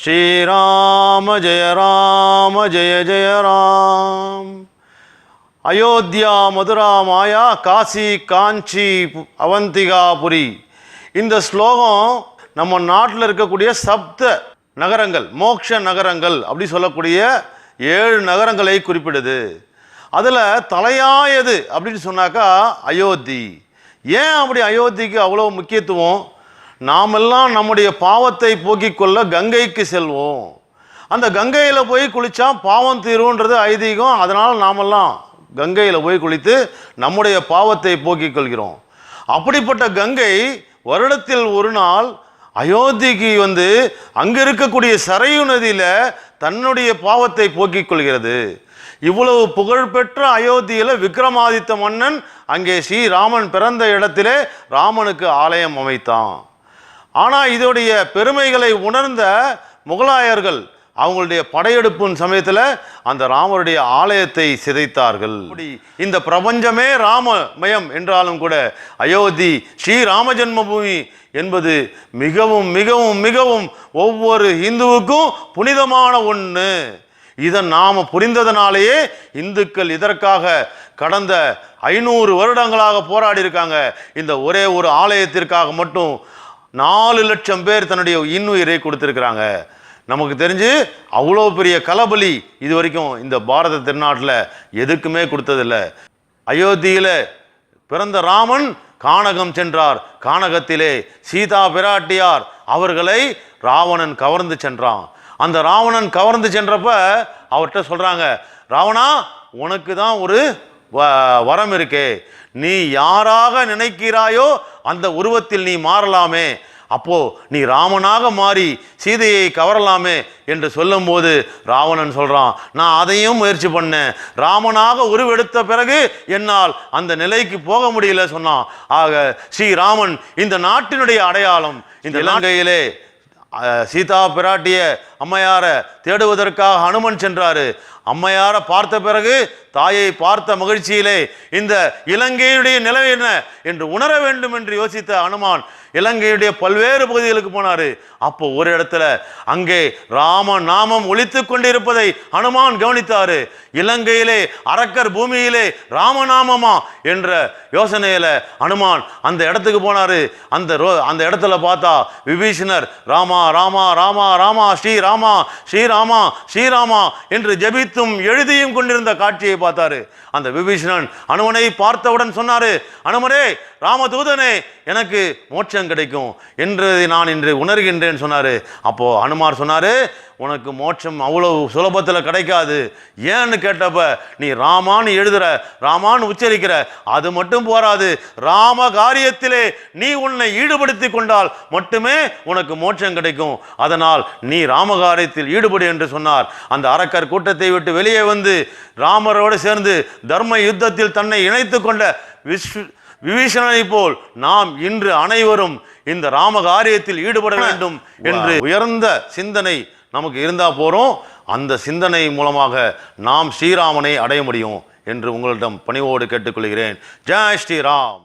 ஸ்ரீராம ஜெய ராம ஜெய ஜெய ராம். அயோத்தியா மதுரா மாயா காசி காஞ்சி அவந்திகாபுரி. இந்த ஸ்லோகம் நம்ம நாட்டில் இருக்கக்கூடிய சப்த நகரங்கள் மோக்ஷ நகரங்கள் அப்படி சொல்லக்கூடிய ஏழு நகரங்களை குறிப்பிடுது. அதில் தலையாயது அப்படின்னு சொன்னாக்கா அயோத்தி. ஏன் அப்படி அயோத்திக்கு அவ்வளோ முக்கியத்துவம்? நாமெல்லாம் நம்முடைய பாவத்தை போக்கிக் கொள்ள கங்கைக்கு செல்வோம். அந்த கங்கையில் போய் குளித்தா பாவம் தீரும்ன்றது ஐதீகம். அதனால் நாமெல்லாம் கங்கையில் போய் குளித்து நம்முடைய பாவத்தை போக்கிக் கொள்கிறோம் அப்படிப்பட்ட கங்கை வருடத்தில் ஒரு நாள் அயோத்திக்கு வந்து அங்கே இருக்கக்கூடிய சரையு நதியில் தன்னுடைய பாவத்தை போக்கிக் கொள்கிறது இவ்வளவு புகழ்பெற்ற அயோத்தியில் விக்ரமாதித்த மன்னன் அங்கே ஸ்ரீராமன் பிறந்த இடத்திலே ராமனுக்கு ஆலயம் அமைத்தான். ஆனால் இதோடைய பெருமைகளை உணர்ந்த முகலாயர்கள் அவங்களுடைய படையெடுப்பின் சமயத்தில் அந்த ராமருடைய ஆலயத்தை சிதைத்தார்கள். இந்த பிரபஞ்சமே ராமமயம் என்றாலும் கூட அயோத்தி ஸ்ரீ ராம ஜென்மபூமி என்பது மிகவும் மிகவும் மிகவும் ஒவ்வொரு இந்துவுக்கும் புனிதமான ஒன்று இதை நாம் புரிந்ததனாலேயே இந்துக்கள் இதற்காக கடந்த ஐநூறு வருடங்களாக போராடி இருக்காங்க. இந்த ஒரே ஒரு ஆலயத்திற்காக மட்டும் நாலு லட்சம் பேர் தன்னுடைய இன்னுயிரை கொடுத்துருக்குறாங்க. நமக்கு தெரிஞ்சு அவ்வளோ பெரிய கலபலி இது வரைக்கும் இந்த பாரத திருநாட்டில் எதுக்குமே கொடுத்ததில்ல. அயோத்தியில் பிறந்த ராமன் கானகம் சென்றார். கானகத்திலே சீதா பிராட்டியார் அவர்களை ராவணன் கவர்ந்து சென்றான். அந்த ராவணன் கவர்ந்து சென்றப்ப அவர்கிட்ட சொல்கிறாங்க ராவணா உனக்கு தான் ஒரு வரம் இருக்கே. நீ யாராக நினைக்கிறாயோ அந்த உருவத்தில் நீ மாறலாமே. அப்போ நீ ராமனாக மாறி சீதையை கவரலாமே என்று சொல்லும்போது ராவணன் சொல்றான் நான் அதையும் முயற்சி பண்ணேன். ராமனாக உருவெடுத்த பிறகு என்னால் அந்த நிலைக்கு போக முடியல சொன்னான். ஆக ஸ்ரீராமன் இந்த நாட்டினுடைய அடையாளம் இந்த இலங்கையிலே சீதா பிராட்டிய அம்மையாரை தேடுவதற்காக ஹனுமன் சென்றாரு. அம்மையாரை பார்த்த பிறகு தாயை பார்த்த மகிழ்ச்சியிலே இந்த இலங்கையுடைய நிலை என்ன என்று உணர வேண்டும் என்று யோசித்த அனுமான் இலங்கையுடைய பல்வேறு பகுதிகளுக்கு போனாரு. அப்போ ஒரு இடத்துல அங்கே ராம நாமம் ஒழித்து கொண்டிருப்பதை அனுமான் கவனித்தார். இலங்கையிலே அரக்கர் பூமியிலே ராமநாமமா என்ற யோசனையில் அனுமான் அந்த இடத்துக்கு போனார். அந்த ரோ- அந்த இடத்துல பார்த்தா விபீஷணர் ராமா ராமா ராமா ராமா ஸ்ரீ ராமா ஸ்ரீராமா ஸ்ரீராமா என்று ஜெபித்தும் எழுதியும் கொண்டிருந்த காட்சியை பார்த்தாரு. அந்த விபீஷணன் அனுமனை பார்த்தவுடன் சொன்னார் அனுமனே ராமதூதனே எனக்கு மோட்சம் கிடைக்கும் என்று நான் இன்று உணர்கின்றேன் சொன்னார். அப்போது அனுமார் சொன்னார் உனக்கு மோட்சம் அவ்வளவு சுலபத்தில் கிடைக்காது. ஏன்னு கேட்டப்ப நீ ராமான்னு எழுதுற ராமான்னு உச்சரிக்கிற அது மட்டும் போராது. ராம காரியத்திலே நீ உன்னை ஈடுபடுத்தி கொண்டால் மட்டுமே உனக்கு மோட்சம் கிடைக்கும். அதனால் நீ ராம காரியத்தில் ஈடுபடு என்று சொன்னார். அந்த அரக்கர் கூட்டத்தை விட்டு வெளியே வந்து ராமரோடு சேர்ந்து தர்ம யுத்தத்தில் தன்னை இணைத்து கொண்ட விஸ்வ விபீஷணனை போல் நாம் இன்று அனைவரும் இந்த ராம காரியத்தில் ஈடுபட வேண்டும் என்று உயர்ந்த சிந்தனை நமக்கு இருந்தா போறோம். அந்த சிந்தனை மூலமாக நாம் ஸ்ரீராமனை அடைய முடியும் என்று உங்களிடம் பணிவோடு கேட்டுக்கொள்கிறேன். ஜெய் ஸ்ரீராம்.